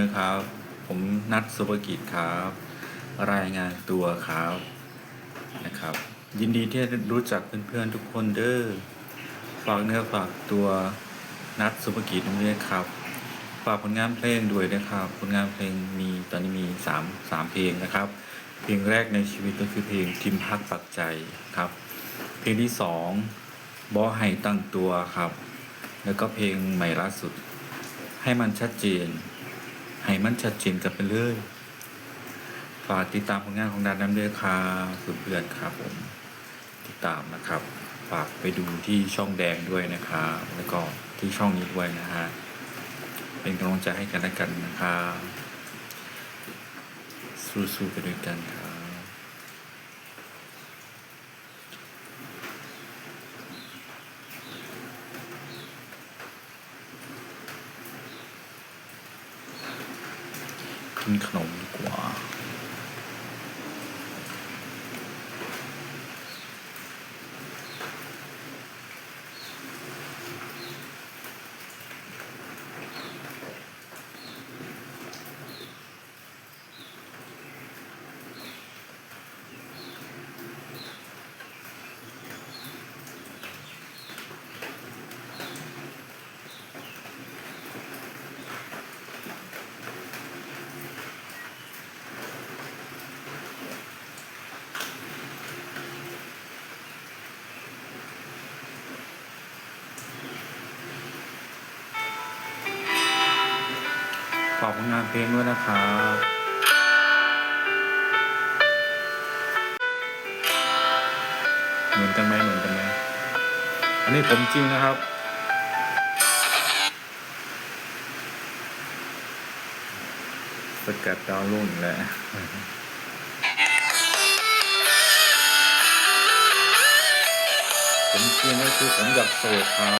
นะครับ ผมนัดสุภกิจครับ รายงานตัวครับนะครับ ยินดีที่รู้จักเพื่อนๆทุกคนเด้อฝากเนื้อฝากตัวนัดสุภกิจด้วยครับ ฝากผลงานเพลงด้วยนะครับ ผลงานเพลงมีตอนนี้มีสามสามเพลงนะครับ เพลงแรกในชีวิตก็คือเพลงทิมพักปักใจครับ เพลงที่สองบอให้ตั้งตัวครับ แล้วก็เพลงใหม่ล่าสุด ให้มันชัดเจน ให้มันชัดเจนกันไปเลยฝากติดตามผลงานของดานน้ำเดือค่ะสุดเพื่อนครับผมติดตามนะครับฝากไปดูที่ช่องแดงด้วยนะครับแล้วก็ที่ช่องนี้ด้วยนะฮะเป็นกำลังใจให้กันและกันนะครับสู้ๆไปด้วยกันครับ กินขนมดีกว่า ฝากผลงานเพลงด้วยนะครับเหมือนกันไหมเหมือนกันไหมอันนี้ผมจริงนะครับสกัดดาวน์โหลดอีกแล้วผมจริงก็คือผมอยากโสดครับ